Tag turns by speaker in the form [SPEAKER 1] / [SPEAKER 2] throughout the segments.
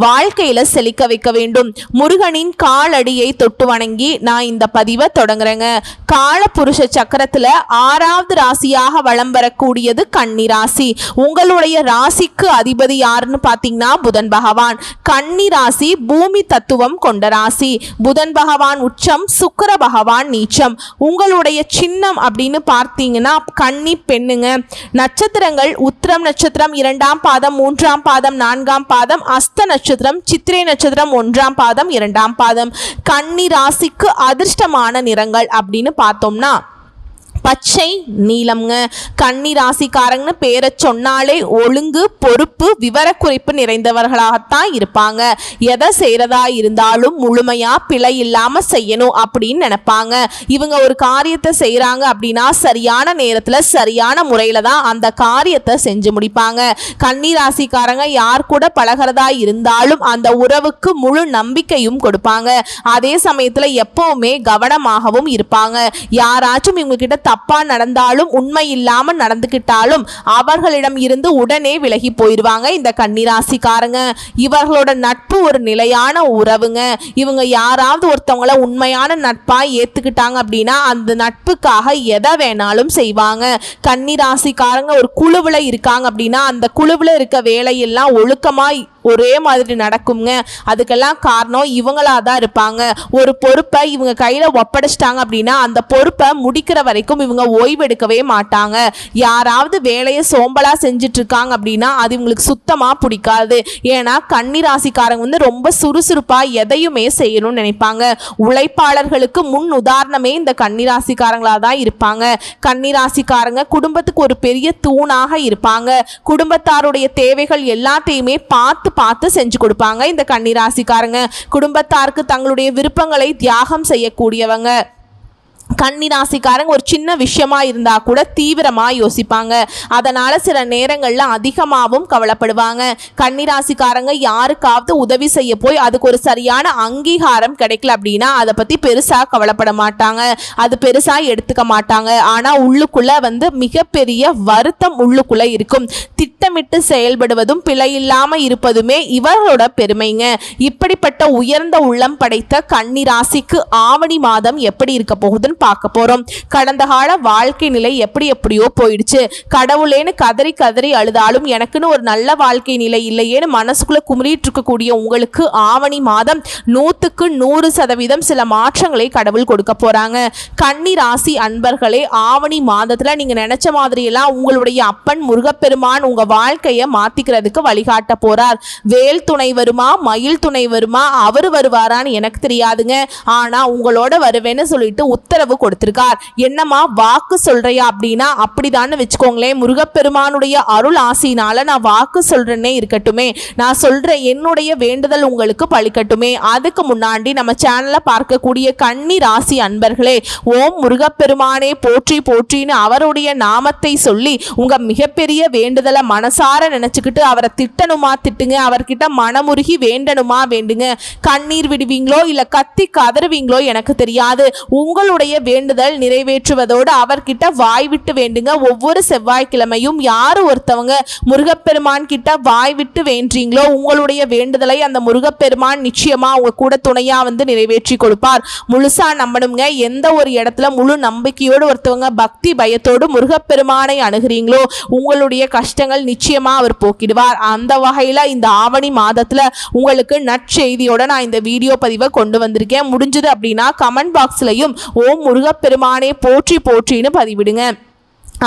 [SPEAKER 1] வாழ்க்கையில செழிக்க வைக்க வேண்டும். முருகனின் காலடியை தொட்டு வணங்கி நான் இந்த பதிவை தொடங்குறேங்க. காலபுருஷ சக்கரத்துல ஆறாவது ராசியாக வலம் வரக்கூடியது கன்னி ராசி. உங்களுடைய ராசிக்கு அதிபதி யாருன்னு பார்த்தீங்கன்னா புதன் பகவான். கன்னி ராசி பூமி தத்துவம் கொண்ட ராசி. புதன் பகவான் உச்சம் சுக்கர பகவான் நீச்சம். உங்களுடைய சின்னம் அப்படின்னு பார்த்தீங்கன்னா கன்னி பெண்ணுங்க. நட்சத்திரங்கள் உத்திரம் நட்சத்திரம் இரண்டாம் பாதம் மூன்றாம் பாதம் நான்காம் பாதம் அஸ்த நட்சத்திரம் நட்சத்திரம் சித்திரை நட்சத்திரம் ஒன்றாம் பாதம் இரண்டாம் பாதம். கன்னி ராசிக்கு அதிர்ஷ்டமான நிறங்கள் அப்படின்னு பார்த்தோம்னா பச்சை நீலம்ங்க. கன்னி ராசிக்காரங்கன்னு பேரை சொன்னாலே ஒழுங்கு பொறுப்பு விவரக்குறிப்பு நிறைந்தவர்களாகத்தான் இருப்பாங்க. எதை செய்கிறதா இருந்தாலும் முழுமையாக பிழை இல்லாமல் செய்யணும் அப்படின்னு நினைப்பாங்க. இவங்க ஒரு காரியத்தை செய்கிறாங்க அப்படின்னா சரியான நேரத்தில் சரியான முறையில் தான் அந்த காரியத்தை செஞ்சு முடிப்பாங்க. கன்னி ராசிக்காரங்க யார் கூட பழகிறதா இருந்தாலும் அந்த உறவுக்கு முழு நம்பிக்கையும் கொடுப்பாங்க. அதே சமயத்தில் எப்பவுமே கவனமாகவும் இருப்பாங்க. யாராச்சும் இவங்க கிட்ட தப்பா நடந்தாலும் உண்மை இல்லாம நடந்துக்கிட்டாலும் அவர்களிடம் இருந்து உடனே விலகி போயிடுவாங்க இந்த கன்னிராசிக்காரங்க. இவர்களோட நட்பு ஒரு நிலையான உறவுங்க. இவங்க யாராவது ஒருத்தவங்கள உண்மையான நட்பா ஏத்துக்கிட்டாங்க அப்படின்னா அந்த நட்புக்காக எதை வேணாலும் செய்வாங்க. கன்னிராசிக்காரங்க ஒரு குழுவுல இருக்காங்க அப்படின்னா அந்த குழுவுல இருக்க வேலையெல்லாம் ஒழுக்கமாக ஒரே மாதிரி நடக்குங்க. அதுக்கெல்லாம் காரணம் இவங்களா தான் இருப்பாங்க. ஒரு பொறுப்பை இவங்க கையில் ஒப்படைச்சிட்டாங்க அப்படின்னா அந்த பொறுப்பை முடிக்கிற வரைக்கும் இவங்க ஓய்வெடுக்கவே மாட்டாங்க. யாராவது வேலையை சோம்பலாக செஞ்சுட்டு இருக்காங்க அப்படின்னா அது இவங்களுக்கு சுத்தமாக பிடிக்காது. ஏன்னா கன்னி ராசிக்காரங்க வந்து ரொம்ப சுறுசுறுப்பாக எதையுமே செய்யணும்னு நினைப்பாங்க. உழைப்பாளர்களுக்கு முன் உதாரணமே இந்த கன்னிராசிக்காரங்களாக தான் இருப்பாங்க. கன்னிராசிக்காரங்க குடும்பத்துக்கு ஒரு பெரிய தூணாக இருப்பாங்க. குடும்பத்தாருடைய தேவைகள் எல்லாத்தையுமே பார்த்து பார்த்து செஞ்சு கொடுப்பாங்க இந்த கன்னிராசிக்காரங்க. குடும்பத்தாருக்கு தங்களுடைய விருப்பங்களை தியாகம் செய்யக்கூடியவங்க. கன்னிராசிக்காரங்க ஒரு சின்ன விஷயமா இருந்தா கூட தீவிரமா யோசிப்பாங்க. அதனால சில நேரங்கள்ல அதிகமாகவும் கவலைப்படுவாங்க. கன்னிராசிக்காரங்க யாருக்காவது உதவி செய்ய போய் அதுக்கு ஒரு சரியான அங்கீகாரம் கிடைக்கல அப்படின்னா அதை பத்தி பெருசா கவலைப்பட மாட்டாங்க. அது பெருசா எடுத்துக்க மாட்டாங்க. ஆனா உள்ளுக்குள்ள வந்து மிகப்பெரிய வருத்தம் உள்ளுக்குள்ள இருக்கும். திட்டமிட்டு செயல்படுவதும் பிழை இருப்பதுமே இவர்களோட பெருமைங்க. இப்படிப்பட்ட உயர்ந்த உள்ளம் படைத்த கன்னிராசிக்கு ஆவணி மாதம் எப்படி இருக்க போகுதுன்னு பார்க்க போறோம். கடந்த கால வாழ்க்கை நிலை எப்படி எப்படியோ போயிடுச்சு. கடவுளேன்னு கதறி கதறி அழுதாலும் எனக்குன்னு ஒரு நல்ல வாழ்க்கை நிலை இல்லையேன்னு மனசுக்குள்ள குமுறிட்டு இருக்கக்கூடிய உங்களுக்கு ஆவணி மாதம் நூற்றுக்கு நூறு சதவீதம் சில மாற்றங்களை கடவுள் கொடுக்க போறாங்க. கன்னி ராசி அன்பர்களே ஆவணி மாதத்துல நீங்க நினைச்ச மாதிரியெல்லாம் உங்களுடைய அப்பன் முருகப்பெருமான் உங்கள் வாழ்க்கையை மாத்திக்கிறதுக்கு வழிகாட்ட போறார். வேல் துணை வருமா மயில் துணை வருமா அவர் வருவாரான்னு எனக்கு தெரியாதுங்க. ஆனால் உங்களோட வருவேன்னு சொல்லிட்டு உத்தரவு கொடுத்திருக்கார். என்னம்மா வாக்கு சொல்றியா அப்படின்னா அப்படிதான்னு வச்சுக்கோங்களேன். முருகப்பெருமானுடைய அருள் ஆசினால நான் வாக்கு சொல்றேன்னே இருக்கட்டுமே. நான் சொல்ற என்னுடைய வேண்டுதல் உங்களுக்கு பழிக்கட்டுமே. அதுக்கு முன்னாடி நம்ம சேனலை பார்க்கக்கூடிய கன்னி ராசி அன்பர்களே ஓம் முருகப்பெருமானே போற்றி போற்றின்னு அவருடைய நாமத்தை சொல்லி உங்க மிகப்பெரிய வேண்டுதலை மனசார நினைச்சுக்கிட்டு அவரை திட்டணுமா திட்டுங்க. அவர்கிட்ட மனமுருகி வேண்டணுமா வேண்டுங்க. கண்ணீர் விடுவீங்களோ இல்ல கத்தி கதறுவீங்களோ எனக்கு தெரியாது. உங்களுடைய வேண்டுதல் நிறைவேற்றுவதோடு அவர்கிட்ட வாய் விட்டு வேண்டுங்க. ஒவ்வொரு செவ்வாய்க்கிழமையும் யார் ஒருத்தவங்க முருகப்பெருமான் கிட்ட வாய் விட்டு வேண்டீங்களோ உங்களுடைய வேண்டுதலை அந்த முருகப்பெருமான் நிச்சயமா உங்க கூட துணையா வந்து நிறைவேற்றி கொடுப்பார். முழுசா நம்பணுங்க. எந்த ஒரு இடத்துல முழு நம்பிக்கையோடு ஒருத்தவங்க பக்தி பயத்தோடு முருகப்பெருமானை அணுகிறீங்களோ உங்களுடைய கஷ்டங்கள் நிச்சயமா அவர் போக்கிடுவார். அந்த வகையில இந்த ஆவணி மாதத்துல உங்களுக்கு நற்செய்தியோட நான் இந்த வீடியோ பதிவை கொண்டு வந்திருக்கேன். முடிஞ்சது அப்படின்னா கமெண்ட் பாக்ஸ்லையும் ஓம் முருகப்பெருமானே போற்றி போற்றின்னு பதிவிடுங்க.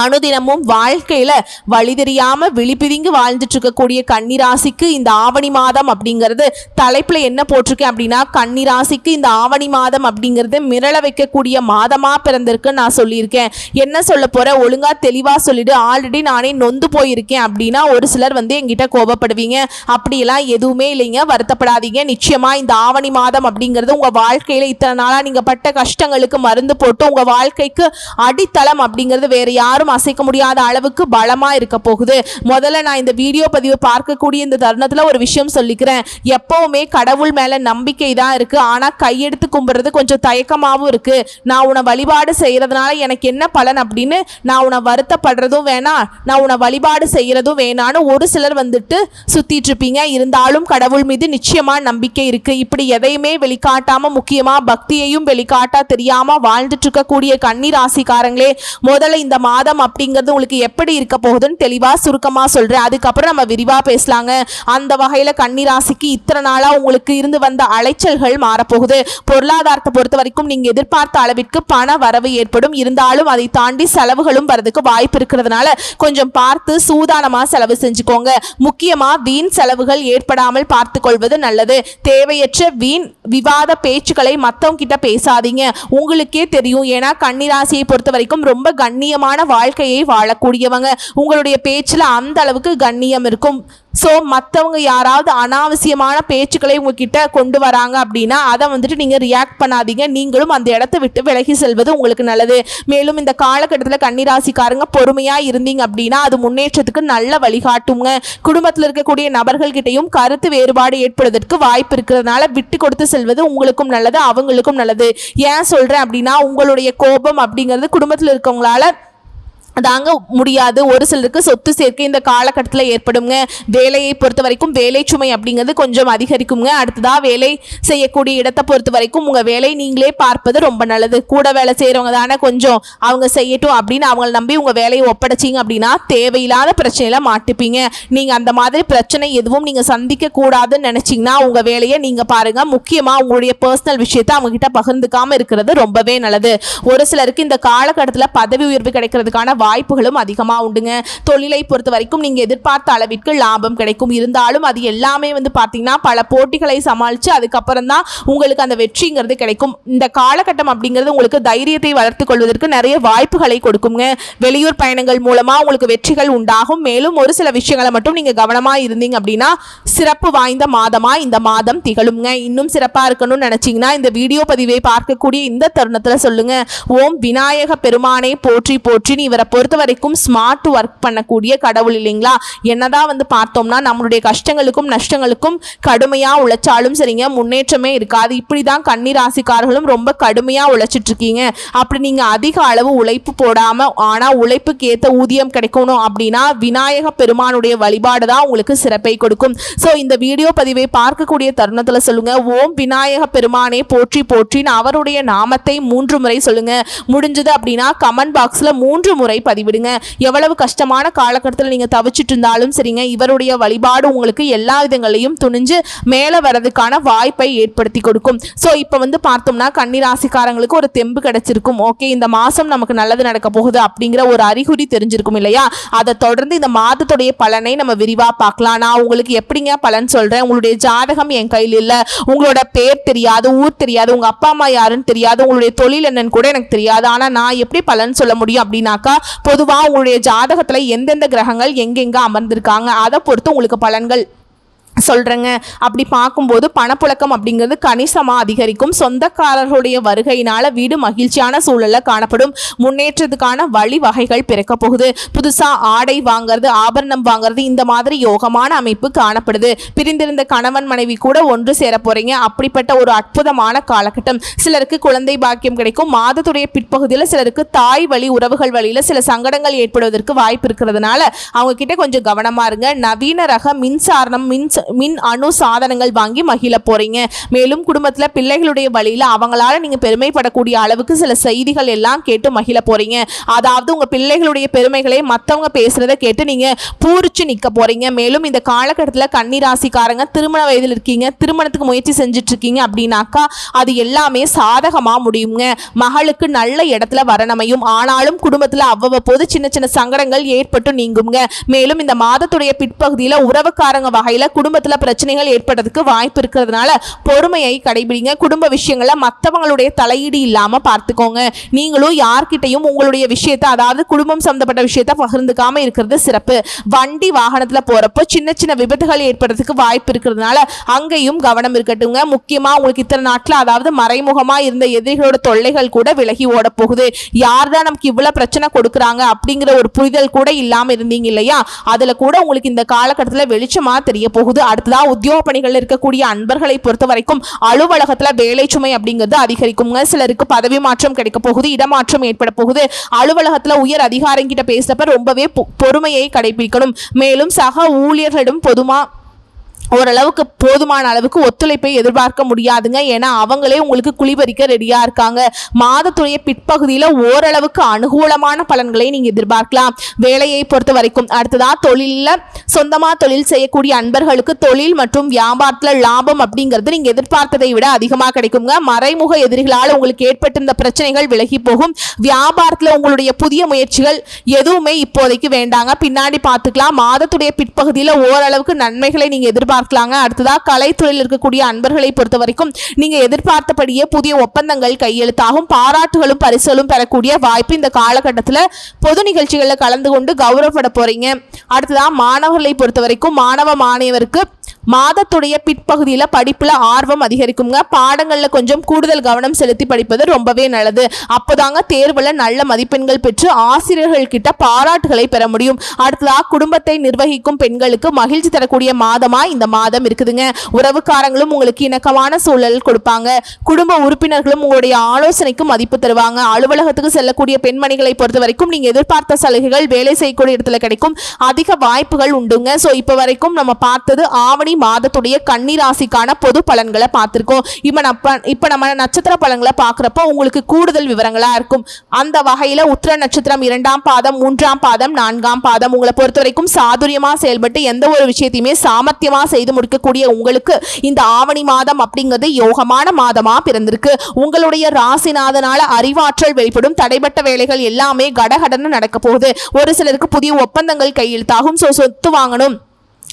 [SPEAKER 1] அனுதினமும் வாழ்க்கையில வழி தெரியாம விழிபிதுங்கி வாழ்ந்துட்டு இருக்கக்கூடிய கன்னிராசிக்கு இந்த ஆவணி மாதம் அப்படிங்கிறது தலைப்புல என்ன போட்டிருக்கேன் அப்படின்னா கன்னிராசிக்கு இந்த ஆவணி மாதம் அப்படிங்கிறது மிரள வைக்கக்கூடிய மாதமா பிறந்திருக்கு நான் சொல்லியிருக்கேன். என்ன சொல்ல போற? ஒழுங்கா தெளிவா சொல்லிடு. ஆல்ரெடி நானே நொந்து போயிருக்கேன் அப்படின்னா ஒரு சிலர் வந்து என்கிட்ட கோபப்படுவீங்க. அப்படியெல்லாம் எதுவுமே இல்லைங்க. வருத்தப்படாதீங்க. நிச்சயமா இந்த ஆவணி மாதம் அப்படிங்கிறது உங்க வாழ்க்கையில இத்தனை நாளா நீங்க பட்ட கஷ்டங்களுக்கு மருந்து போட்டு உங்க வாழ்க்கைக்கு அடித்தளம் அப்படிங்கிறது வேற யாரும் அசைக்க முடியாத அளவுக்கு பலமா இருக்க போகுது. முதல்ல நான் இந்த வீடியோ பதிவு பார்க்கக்கூடிய இந்த தருணத்துல ஒரு விஷயம் சொல்லிக்கிறேன். எப்பவுமே கடவுள் மேல நம்பிக்கை தான் இருக்கு. ஆனா கையெடுத்து கும்பிடுறது கொஞ்சம் தயக்கமாவும் இருக்கு. நான் உன்னை வழிபாடு செய்யறதுனால எனக்கு என்ன பலன் அப்படின்னு நான் உன்னை வருத்தப்படுறதும் வேணாம். நான் உன்னை வழிபாடு செய்யறதும் வேணான்னு ஒரு சிலர் வந்துட்டு சுத்திட்டு இருப்பீங்க. இருந்தாலும் கடவுள் மீது நிச்சயமா நம்பிக்கை இருக்கு. இப்படி எதையுமே வெளிக்காட்டாம முக்கியமா பக்தியையும் வெளிக்காட்டா தெரியாம வாழ்ந்துட்டு இருக்கக்கூடிய கண்ணீர் ராசிக்காரங்களே முதல்ல இந்த மாதம் அப்படிங்கிறது உங்களுக்கு எப்படி இருக்க போகுதுன்னு தெளிவா சுருக்கமா சொல்றேன். அதுக்கப்புறம் நம்ம விரிவா பேசலாங்க. அந்த வகையில் கன்னிராசிக்கு இத்தனை நாளா உங்களுக்கு இருந்து வந்த அலைச்சல்கள் மாறப்போகுது. பொருளாதாரத்தை பொறுத்த வரைக்கும் நீங்கள் எதிர்பார்த்த அளவிற்கு பண வரவு ஏற்படும். இருந்தாலும் அதை தாண்டி செலவுகளும் வரதுக்கு வாய்ப்பு இருக்கிறதுனால கொஞ்சம் பார்த்து சூதானமா செலவு செஞ்சுக்கோங்க. முக்கியமா வீண் செலவுகள் ஏற்படாமல் பார்த்து கொள்வது நல்லது. தேவையற்ற வீண் விவாத பேச்சுக்களை மத்தவங்க கிட்ட பேசாதீங்க. உங்களுக்கே தெரியும். ஏன்னா கன்னிராசியை பொறுத்த வரைக்கும் ரொம்ப கண்ணியமான வாழ்க்கையை வாழக்கூடியவங்க. உங்களுடைய பேச்சில் அந்த அளவுக்கு கண்ணியம் இருக்கும். ஸோ மற்றவங்க யாராவது அனாவசியமான பேச்சுக்களை உங்ககிட்ட கொண்டு வராங்க அப்படின்னா அதை வந்துட்டு நீங்கள் ரியாக்ட் பண்ணாதீங்க. நீங்களும் அந்த இடத்த விட்டு விலகி செல்வது உங்களுக்கு நல்லது. மேலும் இந்த காலகட்டத்தில் கன்னிராசிக்காரங்க பொறுமையாக இருந்தீங்க அப்படின்னா அது முன்னேற்றத்துக்கு நல்ல வழிகாட்டுங்க குடும்பத்தில் இருக்கக்கூடிய நபர்கள்கிட்டையும் கருத்து வேறுபாடு ஏற்படுவதற்கு வாய்ப்பு இருக்கிறதுனால விட்டு கொடுத்து செல்வது உங்களுக்கும் நல்லது அவங்களுக்கும் நல்லது. ஏன் சொல்கிறேன் அப்படின்னா உங்களுடைய கோபம் அப்படிங்கிறது குடும்பத்தில் இருக்கவங்களால தாங்க முடியாது. ஒரு சிலருக்கு சொத்து சேர்க்கை இந்த காலகட்டத்தில் ஏற்படுங்க. வேலையை பொறுத்த வரைக்கும் வேலை சுமை அப்படிங்கிறது கொஞ்சம் அதிகரிக்குங்க. அடுத்ததாக வேலை செய்யக்கூடிய இடத்தை பொறுத்த வரைக்கும் உங்கள் வேலை நீங்களே பார்ப்பது ரொம்ப நல்லது. கூட வேலை செய்கிறவங்க தானே கொஞ்சம் அவங்க செய்யட்டும் அப்படின்னு அவங்கள நம்பி உங்கள் வேலையை ஒப்படைச்சிங்க அப்படின்னா தேவையில்லாத பிரச்சனையில் மாட்டிப்பீங்க. நீங்கள் அந்த மாதிரி பிரச்சனை எதுவும் நீங்கள் சந்திக்க கூடாதுன்னு நினச்சிங்கன்னா உங்கள் வேலையை நீங்கள் பாருங்கள் முக்கியமாக உங்களுடைய பர்சனல் விஷயத்தை அவங்ககிட்ட பகிர்ந்துக்காமல் இருக்கிறது ரொம்பவே நல்லது. ஒரு சிலருக்கு இந்த காலகட்டத்தில் பதவி உயர்வு கிடைக்கிறதுக்கான வாய்ப்புகளும் அதிகமாக உண்டுங்க. தொழிலை பொறுத்த வரைக்கும் நீங்கள் எதிர்பார்த்த அளவிற்கு லாபம் கிடைக்கும். இருந்தாலும் அது எல்லாமே வந்து பார்த்தீங்கன்னா பல போட்டிகளை சமாளித்து அதுக்கப்புறம் தான் உங்களுக்கு அந்த வெற்றிங்கிறது கிடைக்கும். இந்த காலகட்டம் அப்படிங்கிறது உங்களுக்கு தைரியத்தை வளர்த்து கொள்வதற்கு நிறைய வாய்ப்புகளை கொடுக்குங்க. வெளியூர் பயணங்கள் மூலமாக உங்களுக்கு வெற்றிகள் உண்டாகும். மேலும் ஒரு சில விஷயங்களை மட்டும் நீங்கள் கவனமாக இருந்தீங்க அப்படின்னா சிறப்பு வாய்ந்த மாதமாக இந்த மாதம் திகழுங்க இன்னும் சிறப்பாக இருக்கணும்னு நினச்சிங்கன்னா இந்த வீடியோ பதிவை பார்க்கக்கூடிய இந்த தருணத்தில் சொல்லுங்கள் ஓம் விநாயக பெருமானை போற்றி போற்றி இவரை பொறுத்த வரைக்கும் ஸ்மார்ட் ஒர்க் பண்ணக்கூடிய கடவுள் இல்லைங்களா? என்னதான் வந்து பார்த்தோம்னா நம்மளுடைய கஷ்டங்களுக்கும் நஷ்டங்களுக்கும் கடுமையாக உழைச்சாலும் சரிங்க முன்னேற்றமே இருக்காது. இப்படி தான் கன்னி ராசிக்காரர்களும் ரொம்ப கடுமையாக உழைச்சிட்டு இருக்கீங்க அப்படி நீங்கள் அதிக அளவு உழைப்பு போடாமல் ஆனால் உழைப்புக்கு ஏற்ற ஊதியம் கிடைக்கணும் அப்படின்னா விநாயக பெருமானுடைய வழிபாடு தான் உங்களுக்கு சிறப்பை கொடுக்கும். ஸோ இந்த வீடியோ பதிவை பார்க்கக்கூடிய தருணத்தில் சொல்லுங்க ஓம் விநாயக பெருமானே போற்றி போற்றின்னு அவருடைய நாமத்தை மூன்று முறை சொல்லுங்க. முடிஞ்சது அப்படின்னா கமெண்ட் பாக்ஸில் மூன்று முறை பதிவிடுங்க. எவ்வளவு கஷ்டமான காலகட்டத்தில் நீங்கள் தவிச்சிட்டு இருந்தாலும் சரிங்க இவருடைய வழிபாடு உங்களுக்கு எல்லா விதங்களையும் துணிஞ்சு மேலே வர்றதுக்கான வாய்ப்பை ஏற்படுத்தி கொடுக்கும். ஸோ இப்போ வந்து பார்த்தோம்னா கன்னி ராசிக்காரங்களுக்கு ஒரு தெம்பு கிடைச்சிருக்கும். ஓகே இந்த மாதம் நமக்கு நல்லது நடக்க போகுது அப்படிங்கிற ஒரு அறிகுறி தெரிஞ்சிருக்கும் இல்லையா? அதை தொடர்ந்து இந்த மாதத்துடைய பலனை நம்ம விரிவாக பார்க்கலாம். நான் உங்களுக்கு எப்படிங்க பலன் சொல்கிறேன் உங்களுடைய ஜாதகம் என் கையில் இல்லை. உங்களோட பேர் தெரியாது ஊர் தெரியாது உங்கள் அப்பா அம்மா யாருன்னு தெரியாது உங்களுடைய தொழில் என்னன்னு கூட எனக்கு தெரியாது. ஆனால் நான் எப்படி பலன் சொல்ல முடியும் அப்படின்னாக்கா பொதுவாக உங்களுடைய ஜாதகத்தில் எந்தெந்த கிரகங்கள் எங்கெங்கே அமர்ந்திருக்காங்க அதை பொறுத்து உங்களுக்கு பலன்கள் சொல்கிறேங்க அப்படி பார்க்கும்போது பணப்புழக்கம் அப்படிங்கிறது கணிசமாக அதிகரிக்கும். சொந்தக்காரர்களுடைய வருகையினால் வீடு மகிழ்ச்சியான சூழலில் காணப்படும். முன்னேற்றத்துக்கான வழிவகைகள் பிறக்க போகுது. புதுசாக ஆடை வாங்குறது ஆபரணம் வாங்குறது இந்த மாதிரி யோகமான அமைப்பு காணப்படுது. பிரிந்திருந்த கணவன் மனைவி கூட ஒன்று சேர போகிறீங்க அப்படிப்பட்ட ஒரு அற்புதமான காலகட்டம். சிலருக்கு குழந்தை பாக்கியம் கிடைக்கும். மாதத்துடைய பிற்பகுதியில் சிலருக்கு தாய் வழி உறவுகள் வழியில் சில சங்கடங்கள் ஏற்படுவதற்கு வாய்ப்பு இருக்கிறதுனால அவங்க கிட்ட கொஞ்சம் கவனமாக இருங்க. நவீன ரக மின்சாரணம் மின் மின் அணு சாதனங்கள் வாங்கி மகிழ போறீங்க. மேலும் குடும்பத்தில் பிள்ளைகளுடைய வழியில் அவங்களால நீங்க பெருமைப்படக்கூடிய அளவுக்கு சில செய்திகள் எல்லாம் கேட்டு மகிழ போறீங்க. அதாவது உங்க பிள்ளைகளுடைய பெருமைகளை மற்றவங்க பேசுகிறத கேட்டு நீங்க பூரிச்சு நிக்க போறீங்க. மேலும் இந்த காலகட்டத்தில் கன்னிராசிக்காரங்க திருமண வயதில் இருக்கீங்க திருமணத்துக்கு முயற்சி செஞ்சுட்டு இருக்கீங்க அப்படின்னாக்கா அது எல்லாமே சாதகமா முடியுங்க. மகளுக்கு நல்ல இடத்துல வரணமையும் ஆனாலும் குடும்பத்தில் அவ்வப்போது சின்ன சின்ன சங்கடங்கள் ஏற்பட்டு நீங்குங்க. மேலும் இந்த மாதத்துடைய பிற்பகுதியில் உறவுக்காரங்க வகையில் குடும்ப குடும்பத்தில் பிரச்சனைகள் ஏற்படுறதுக்கு வாய்ப்பு இருக்கிறதுனால பொறுமையை கடைபிடிங்க. குடும்ப விஷயங்களை மற்றவங்களுடைய தலையீடு இல்லாமல் பார்த்துக்கோங்க. நீங்களும் யார்கிட்டையும் உங்களுடைய விஷயத்தை அதாவது குடும்பம் சம்மந்தப்பட்ட விஷயத்த பகிர்ந்துக்காமல் இருக்கிறது சிறப்பு. வண்டி வாகனத்தில் போகிறப்போ சின்ன சின்ன விபத்துகள் ஏற்படுறதுக்கு வாய்ப்பு இருக்கிறதுனால அங்கேயும் கவனம் இருக்கட்டுங்க. முக்கியமாக உங்களுக்கு இத்தனை நாட்டில் அதாவது மறைமுகமாக இருந்த எதிரிகளோட தொல்லைகள் கூட விலகி ஓட போகுது. யார் தான் நமக்கு இவ்வளோ பிரச்சனை கொடுக்குறாங்க அப்படிங்கிற ஒரு புரிதல் கூட இல்லாமல் இருந்தீங்க இல்லையா? அதில் கூட உங்களுக்கு இந்த காலகட்டத்தில் வெளிச்சமாக தெரிய போகுது. அடுத்ததா உத்தியோக பணிகள் இருக்கக்கூடிய அன்பர்களை பொறுத்த வரைக்கும் அலுவலகத்துல வேலை சுமை அப்படிங்கிறது அதிகரிக்குங்க. சிலருக்கு பதவி மாற்றம் கிடைக்க போகுது இடமாற்றம் ஏற்பட போகுது. அலுவலகத்துல உயர் அதிகாரங்கிட்ட பேசுறப்ப ரொம்பவே பொ- பொறுமையை கடைபிடிக்கணும். மேலும் சக ஊழியர்களிடம் பொதுமா ஓரளவுக்கு போதுமான அளவுக்கு ஒத்துழைப்பை எதிர்பார்க்க முடியாதுங்க. ஏன்னா அவங்களே உங்களுக்கு குளிபறிக்க ரெடியாக இருக்காங்க. மாதத்துடைய பிற்பகுதியில் ஓரளவுக்கு அனுகூலமான பலன்களை நீங்கள் எதிர்பார்க்கலாம். வேலையை பொறுத்த வரைக்கும் அடுத்ததாக தொழிலில் சொந்தமாக தொழில் செய்யக்கூடிய அன்பர்களுக்கு தொழில் மற்றும் வியாபாரத்தில் லாபம் அப்படிங்கிறது நீங்கள் எதிர்பார்த்ததை விட அதிகமாக கிடைக்குங்க. மறைமுக எதிரிகளால் உங்களுக்கு ஏற்பட்டிருந்த பிரச்சனைகள் விலகி போகும். வியாபாரத்தில் உங்களுடைய புதிய முயற்சிகள் எதுவுமே இப்போதைக்கு வேண்டாங்க. பின்னாடி பார்த்துக்கலாம். மாதத்துடைய பிற்பகுதியில் ஓரளவுக்கு நன்மைகளை நீங்கள் எதிர்பார்க்க எதிர்பார்க்கலாங்க அடுத்ததாக கலைத்துறையில் இருக்கக்கூடிய அன்பர்களை பொறுத்த வரைக்கும் நீங்கள் எதிர்பார்த்தபடியே புதிய ஒப்பந்தங்கள் கையெழுத்தாகும். பாராட்டுகளும் பரிசுகளும் பெறக்கூடிய வாய்ப்பு இந்த காலகட்டத்தில் பொது நிகழ்ச்சிகளில் கலந்து கொண்டு கௌரவப்பட போகிறீங்க அடுத்ததாக மாணவர்களை பொறுத்த வரைக்கும் மாணவ மாணவருக்கு மாதத்துடைய பிற்பகுதியில் படிப்பில் ஆர்வம் அதிகரிக்குங்க. பாடங்களில் கொஞ்சம் கூடுதல் கவனம் செலுத்தி படிப்பது ரொம்பவே நல்லது. அப்போதாங்க தேர்வில் நல்ல மதிப்பெண்கள் பெற்று ஆசிரியர்கள் கிட்ட பாராட்டுகளை பெற முடியும். அடுத்ததாக குடும்பத்தை நிர்வகிக்கும் பெண்களுக்கு மகிழ்ச்சி தரக்கூடிய மாதமா இந்த மாதம் இருக்குதுங்க. உறவுக்காரங்களும் உங்களுக்கு இணக்கமான சூழல் கொடுப்பாங்க. குடும்ப உறுப்பினர்களும் உங்களுடைய ஆலோசனைக்கு மதிப்பு தருவாங்க. அலுவலகத்துக்கு செல்லக்கூடிய பெண்மணிகளை பொறுத்த வரைக்கும் நீங்க எதிர்பார்த்த சலுகைகள் வேலை செய்யக்கூடிய இடத்துல கிடைக்கும். அதிக வாய்ப்புகள் உண்டுங்க. ஸோ இப்போ வரைக்கும் நம்ம பார்த்தது ஆவணி மாதத்துடைய கன்னி ராசிக்கான பொது பலன்களை பார்த்துருக்கோம். இப்போ நம்ம இப்போ நம்ம நட்சத்திர பலன்களை பார்க்குறப்போ உங்களுக்கு கூடுதல் விவரங்களாக இருக்கும். அந்த வகையில் உத்திர நட்சத்திரம் இரண்டாம் பாதம் மூன்றாம் பாதம் நான்காம் பாதம் உங்களை பொறுத்த வரைக்கும் சாதுரியமாக செயல்பட்டு எந்த ஒரு விஷயத்தையுமே சாமர்த்தியமாக செய்து முடிக்கக்கூடிய உங்களுக்கு இந்த ஆவணி மாதம் அப்படிங்கிறது யோகமான மாதமாக பிறந்திருக்கு. உங்களுடைய ராசிநாதனால அறிவாற்றல் வெளிப்படும். தடைப்பட்ட வேலைகள் எல்லாமே கடகடன்னு நடக்க போகுது. ஒரு சிலருக்கு புதிய ஒப்பந்தங்கள் கையெழுத்தாகும். ஸோ சொத்து வாங்கணும்.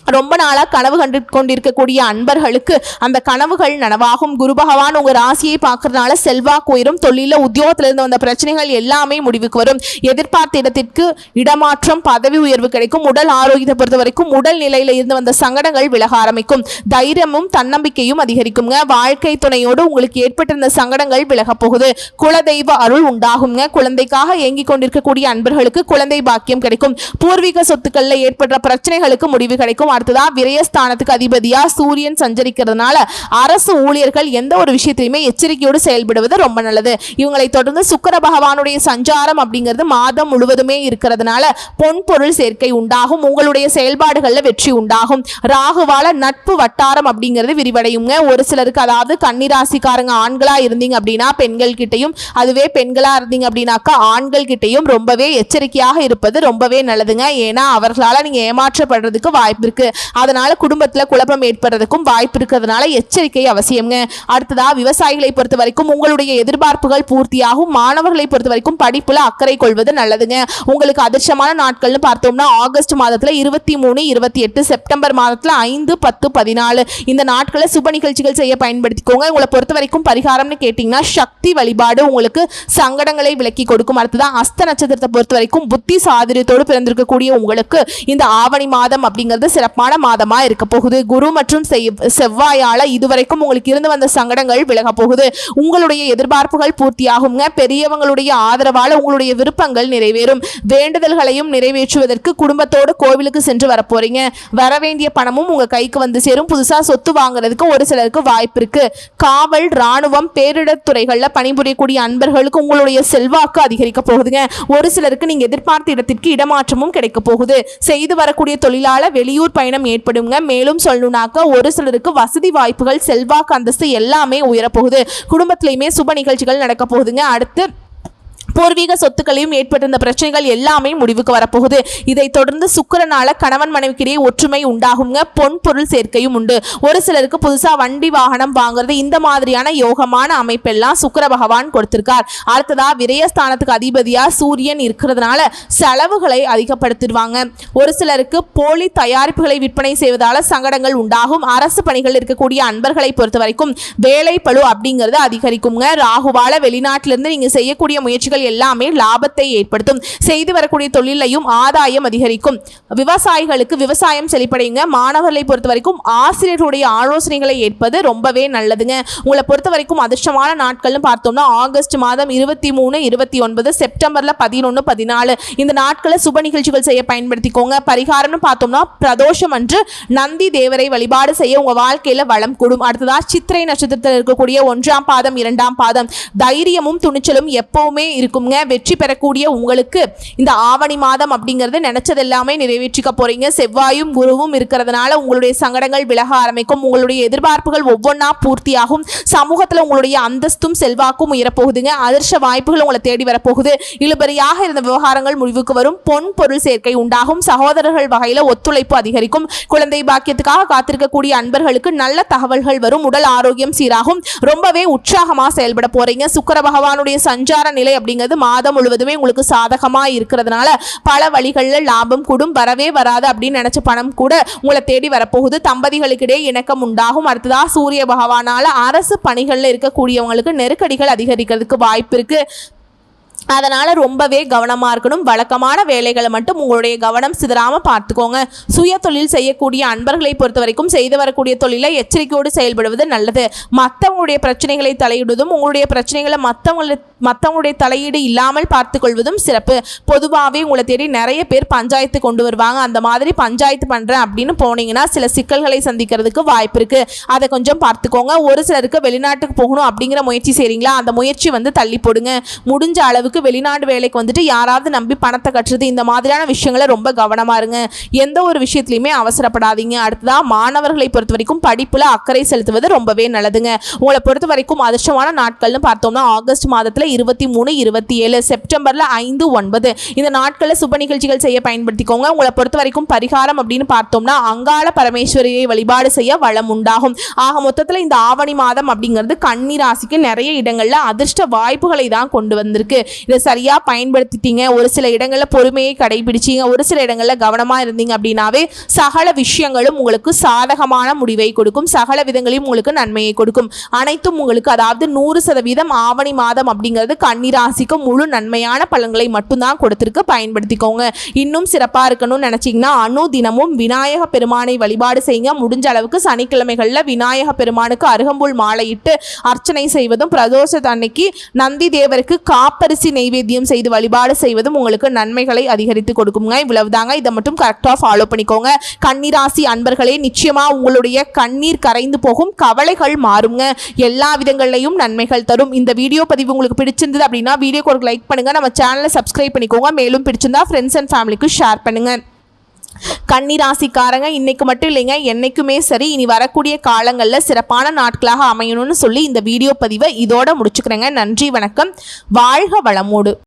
[SPEAKER 1] ரொம்ப நாளாக கனவு கண்டு கொண்டிருக்கக்கூடிய அன்பர்களுக்கு அந்த கனவுகள் நனவாகும். குரு பகவான் உங்கள் ராசியை பார்க்கறதுனால செல்வாக்கு உயரும் தொழிலில் உத்தியோகத்திலிருந்து வந்த பிரச்சனைகள் எல்லாமே முடிவுக்கு வரும். எதிர்பார்த்த இடத்திற்கு இடமாற்றம் பதவி உயர்வு கிடைக்கும். உடல் ஆரோக்கியத்தை பொறுத்த வரைக்கும் உடல் நிலையில இருந்து வந்த சங்கடங்கள் விலக ஆரம்பிக்கும். தைரியமும் தன்னம்பிக்கையும் அதிகரிக்குங்க. வாழ்க்கை துணையோடு உங்களுக்கு ஏற்பட்டிருந்த சங்கடங்கள் விலகப் போகுது. குலதெய்வ அருள் உண்டாகுங்க. குழந்தைக்காக ஏங்கிக் கொண்டிருக்கக்கூடிய அன்பர்களுக்கு குழந்தை பாக்கியம் கிடைக்கும். பூர்வீக சொத்துக்களில் ஏற்படுற பிரச்சனைகளுக்கு முடிவு கிடைக்கும். அடுத்ததா விரயஸ்தானத்துக்கு அதிபதியா சூரியன் சஞ்சரிக்கிறதுனால அரசு ஊழியர்கள் எந்த ஒரு விஷயத்திலுமே எச்சரிக்கையோடு செயல்படுவது ரொம்ப நல்லது. இவங்களை தொடர்ந்து சுக்கர பகவானுடைய சஞ்சாரம் அப்படிங்கிறது மாதம் முழுவதுமே இருக்கிறதுனால பொன் பொருள் சேர்க்கை உண்டாகும். உங்களுடைய செயல்பாடுகளில் வெற்றி உண்டாகும். ராகுவால நட்பு வட்டாரம் அப்படிங்கிறது விரிவடையுங்க. ஒரு சிலருக்கு அதாவது கன்னிராசிக்காரங்க ஆண்களா இருந்தீங்க அப்படின்னா பெண்கள் கிட்டையும் அதுவே பெண்களா இருந்தீங்க அப்படின்னாக்கா ஆண்கள் கிட்டையும் ரொம்பவே எச்சரிக்கையாக இருப்பது ரொம்பவே நல்லதுங்க. ஏன்னா அவர்களால் நீங்க ஏமாற்றப்படுறதுக்கு வாய்ப்பு இருக்கு. அதனால குடும்பத்தில் குழப்பம் ஏற்படுறதுக்கும் வாய்ப்பு இருக்கிறதுனால எச்சரிக்கை அவசியம்ங்க. அடுத்ததா விவசாயிகளை பொறுத்த வரைக்கும் உங்களுடைய எதிர்பார்ப்புகள் பூர்த்தியாகும். மாணவர்களை பொறுத்த வரைக்கும் படிப்புல அக்கறை கொள்வது நல்லதுங்க. உங்களுக்கு அதிர்ஷ்டமான நாட்கள்னு பார்த்தோம்னா ஆகஸ்ட் மாதத்துல இருபத்தி மூணு இருபத்தி எட்டு செப்டம்பர் மாதத்துல ஐந்து பத்து பதினாலு. இந்த நாட்களை சுப நிகழ்ச்சிகள் செய்ய பயன்படுத்திக்கோங்க. உங்களை பொறுத்த வரைக்கும் பரிகாரம்னு கேட்டிங்கன்னா சக்தி வழிபாடு உங்களுக்கு சங்கடங்களை விலக்கி கொடுக்கும். அடுத்ததான் அஸ்த நட்சத்திரத்தை பொறுத்த வரைக்கும் புத்தி சாதுரியத்தோடு பிறந்திருக்கக்கூடிய உங்களுக்கு இந்த ஆவணி மாதம் அப்படிங்கிறது சிறப்பான மாதமா இருக்க போகுது. குரு மற்றும் செவ்வாயால இதுவரைக்கும் உங்களுக்கு இருந்து வந்த சங்கடங்கள் விலக போகுது. உங்களுடைய எதிர்பார்ப்புகள் பூர்த்தியாகுங்க. பெரியவங்களுடைய ஆதரவால உங்களுடைய விருப்பங்கள் நிறைவேறும். வேண்டுதல்களையும் நிறைவேற்றுவதற்கு குடும்பத்தோடு கோவிலுக்கு சென்று வரப்போறீங்க. வர வேண்டிய பணமும் உங்க கைக்கு வந்து சேரும். புதுசா சொத்து வாங்குறதுக்கு ஒரு சிலருக்கு வாய்ப்பு இருக்கு. காவல் ராணுவம் பேரிடர் துறைகள்ல பணிபுரியக்கூடிய அன்பர்களுக்கு உங்களுடைய செல்வாக்கு அதிகரிக்க போகுதுங்க. ஒரு சிலருக்கு நீங்க எதிர்பார்த்த இடத்திற்கு இடமாற்றமும் கிடைக்க போகுது. செய்து வரக்கூடிய தொழிலாள வெளியூர் பயணம் ஏற்படுங்க. மேலும் சொல்லணும்னாக்க ஒரு சிலருக்கு வசதி வாய்ப்புகள் செல்வாக்கு அந்தஸ்து எல்லாமே உயரப்போகுது. குடும்பத்திலையுமே சுப நிகழ்ச்சிகள் நடக்க போகுதுங்க. அடுத்து பூர்வீக சொத்துக்களையும் ஏற்பட்டிருந்த பிரச்சனைகள் எல்லாமே முடிவுக்கு வரப்போகுது. இதைத் தொடர்ந்து சுக்கிரனால கணவன் மனைவிக்கிடையே ஒற்றுமை உண்டாகுங்க. பொன் பொருள் சேர்க்கையும் உண்டு. ஒரு சிலருக்கு புதுசா வண்டி வாகனம் வாங்குறது இந்த மாதிரியான யோகமான அமைப்பெல்லாம் சுக்கர பகவான் கொடுத்திருக்கார். அடுத்ததா விரயஸ்தானத்துக்கு அதிபதியா சூரியன் இருக்கிறதுனால செலவுகளை அதிகப்படுத்திடுவாங்க. ஒரு சிலருக்கு போலி தயாரிப்புகளை விற்பனை செய்வதால சங்கடங்கள் உண்டாகும். அரசு பணிகள் இருக்கக்கூடிய அன்பர்களை பொறுத்த வரைக்கும் வேலை பளு அப்படிங்கிறது அதிகரிக்குங்க. ராகுவால வெளிநாட்டிலிருந்து நீங்க செய்யக்கூடிய முயற்சிகள் எல்லாமே லாபத்தை ஏற்படுத்தும். செய்து வரக்கூடிய தொழிலையும் ஆதாயம் அதிகரிக்கும். விவசாயிகளுக்கு விவசாயம் செழிப்படையுங்க. மாணவர்களை பொறுத்த வரைக்கும் ஆசிரியர்களுடைய ஆலோசனைகளை ஏற்பது ரொம்பவே நல்லதுங்க. உங்களை பொறுத்த வரைக்கும் அதிர்ஷ்டமான நாட்கள்னு பார்த்தோம்னா ஆகஸ்ட் மாதம் இருபத்தி மூணு இருபத்தி ஒன்பது செப்டம்பரில் பதினொன்று பதினாலு. இந்த நாட்களை சுப நிகழ்ச்சிகள் செய்ய பயன்படுத்திக்கோங்க. பரிகாரம்னு பார்த்தோம்னா பிரதோஷம் அன்று நந்தி தேவரை வழிபாடு செய்ய உங்கள் வாழ்க்கையில் வளம் கூடும். அடுத்ததாக சித்திரை நட்சத்திரத்தில் இருக்கக்கூடிய ஒன்றாம் பாதம் இரண்டாம் பாதம். தைரியமும் துணிச்சலும் எப்பவுமே இருக்கும். இருக்குங்க. வெற்றி பெறக்கூடிய உங்களுக்கு இந்த ஆவணி மாதம் அப்படிங்கிறது நினைச்சது எல்லாமே நிறைவேற்றிக்க போறீங்க. செவ்வாயும் குருவும் இருக்கிறதுனால உங்களுடைய சங்கடங்கள் விலக ஆரம்பிக்கும். உங்களுடைய எதிர்பார்ப்புகள் ஒவ்வொன்றா பூர்த்தியாகும். சமூகத்தில் உங்களுடைய அந்தஸ்தும் செல்வாக்கும் உயரப்போகுதுங்க. அதிர்ஷ்ட வாய்ப்புகள் உங்களை தேடி வரப்போகுது. இழுபறியாக இருந்த விவகாரங்கள் முடிவுக்கு வரும். பொன் பொருள் சேர்க்கை உண்டாகும். சகோதரர்கள் வகையில் ஒத்துழைப்பு அதிகரிக்கும். குழந்தை பாக்கியத்துக்காக காத்திருக்கக்கூடிய அன்பர்களுக்கு நல்ல தகவல்கள் வரும். உடல் ஆரோக்கியம் சீராகும். ரொம்பவே உற்சாகமா செயல்பட போறீங்க. சுக்கர பகவானுடைய சஞ்சார நிலை அப்படிங்கிறது மாதம் முழுவதுமே உங்களுக்கு சாதகமாக இருக்கிறதுனால பல வழிகளில் லாபம் கூடும். வரவே வராது அப்படின்னு நினச்ச பணம் கூட உங்களை தேடி வரப்போகுது. தம்பதிகளுக்கிடையே இணக்கம் உண்டாகும். அடுத்ததாக சூரிய பகவானால் அரசு பணிகளில் இருக்கக்கூடியவங்களுக்கு நெருக்கடிகள் அதிகரிக்கிறதுக்கு வாய்ப்பு இருக்கு. அதனால் ரொம்பவே கவனமாக இருக்கணும். வழக்கமான வேலைகளை மட்டும் உங்களுடைய கவனம் சிதறாமல் பார்த்துக்கோங்க. சுய தொழில் செய்யக்கூடிய அன்பர்களை பொறுத்த வரைக்கும் செய்து வரக்கூடிய தொழிலை எச்சரிக்கையோடு செயல்படுவது நல்லது. மற்றவங்களுடைய பிரச்சனைகளை தலையிடுவதும் உங்களுடைய பிரச்சனைகளை மற்றவங்களை மற்றவங்களுடைய தலையீடு இல்லாமல் பார்த்துக்கொள்வதும் சிறப்பு. பொதுவாகவே உங்களை தேடி நிறைய பேர் பஞ்சாயத்து கொண்டு வருவாங்க. அந்த மாதிரி பஞ்சாயத்து பண்ணுறேன் அப்படின்னு போனீங்கன்னா சில சிக்கல்களை சந்திக்கிறதுக்கு வாய்ப்பு இருக்குது அதை கொஞ்சம் பார்த்துக்கோங்க. ஒரு சிலருக்கு வெளிநாட்டுக்கு போகணும் அப்படிங்கிற முயற்சி செய்கிறீங்களா அந்த முயற்சி வந்து தள்ளி போடுங்க. முடிஞ்ச அளவுக்கு வெளிநாடு வேலைக்கு வந்துட்டு யாராவது நம்பி பணத்தை கட்டுறது இந்த மாதிரியான விஷயங்களை ரொம்ப கவனமாக இருங்க. எந்த ஒரு விஷயத்துலையுமே அவசரப்படாதீங்க. அடுத்ததாக மாணவர்களை பொறுத்த வரைக்கும் படிப்பில் அக்கறை செலுத்துவது ரொம்பவே நல்லதுங்க. உங்களை பொறுத்த வரைக்கும் அதிர்ஷ்டமான நாட்கள்னு பார்த்தோம்னா ஆகஸ்ட் மாதத்தில் இருபத்தி மூணு இருபத்தி ஏழு செப்டம்பரில் ஐந்து ஒன்பது. இந்த நாட்களில் சுப நிகழ்ச்சிகள் செய்ய பயன்படுத்திக்கோங்க. உங்களை பொறுத்த வரைக்கும் பரிகாரம் அப்படின்னு பார்த்தோம்னா அங்காள பரமேஸ்வரியை வழிபாடு செய்ய வளம் உண்டாகும். ஆக மொத்தத்தில் இந்த ஆவணி மாதம் அப்படிங்கிறது கன்னி ராசிக்கு நிறைய இடங்களில் அதிர்ஷ்ட வாய்ப்புகளை தான் கொண்டு வந்திருக்கு. இதை சரியாக பயன்படுத்திட்டீங்க. ஒரு சில இடங்களில் பொறுமையை கடைபிடிச்சிங்க. ஒரு சில இடங்களில் கவனமாக இருந்தீங்க அப்படின்னாவே சகல விஷயங்களும் உங்களுக்கு சாதகமான முடிவை கொடுக்கும். சகல விதங்களையும் உங்களுக்கு நன்மையை கொடுக்கும். அனைத்தும் உங்களுக்கு அதாவது நூறு சதவீதம் ஆவணி மாதம் அப்படிங்கிறது கன்னிராசிக்கு முழு நன்மையான பலன்களை மட்டும்தான் கொடுத்துருக்கு. பயன்படுத்திக்கோங்க. இன்னும் சிறப்பாக இருக்கணும்னு நினச்சிங்கன்னா அணு தினமும் விநாயக பெருமானை வழிபாடு செய்யுங்க. முடிஞ்ச அளவுக்கு சனிக்கிழமைகளில் விநாயக பெருமானுக்கு அருகம்புல் மாலையிட்டு அர்ச்சனை செய்வதும் பிரதோஷ அன்னைக்கு நந்தி தேவருக்கு காப்பரிசி நெய்வேத்தியம் செய்து வழிபாடு செய்வதும் உங்களுக்கு நன்மைகளை அதிகரித்து கொடுக்குங்க இவ்வளவுதாங்க. இதை மட்டும் கரெக்டாக ஃபாலோ பண்ணிக்கோங்க. கன்னிராசி அன்பர்களே நிச்சயமாக உங்களுடைய கண்ணீர் கரைந்து போகும் கவலைகள் மாறுங்க. எல்லா விதங்கள்லையும் நன்மைகள் தரும். இந்த வீடியோ பதிவு உங்களுக்கு பிடிச்சிருந்தது அப்படின்னா வீடியோக்கு ஒரு லைக் பண்ணுங்க. நம்ம சேனலை சப்ஸ்கிரைப் பண்ணிக்கோங்க. மேலும் பிடிச்சிருந்தா ஃப்ரெண்ட்ஸ் அண்ட் ஃபேமிலிக்கு ஷேர் பண்ணுங்கள் கன்னிராசிக்காரங்க இன்னைக்கு மட்டும் இல்லைங்க என்னைக்குமே சரி இனி வரக்கூடிய காலங்களில் சிறப்பான நாட்களாக அமையணும்னு சொல்லி இந்த வீடியோ பதிவை இதோட முடிச்சுக்கிறேங்க. நன்றி வணக்கம். வாழ்க வளமோடு.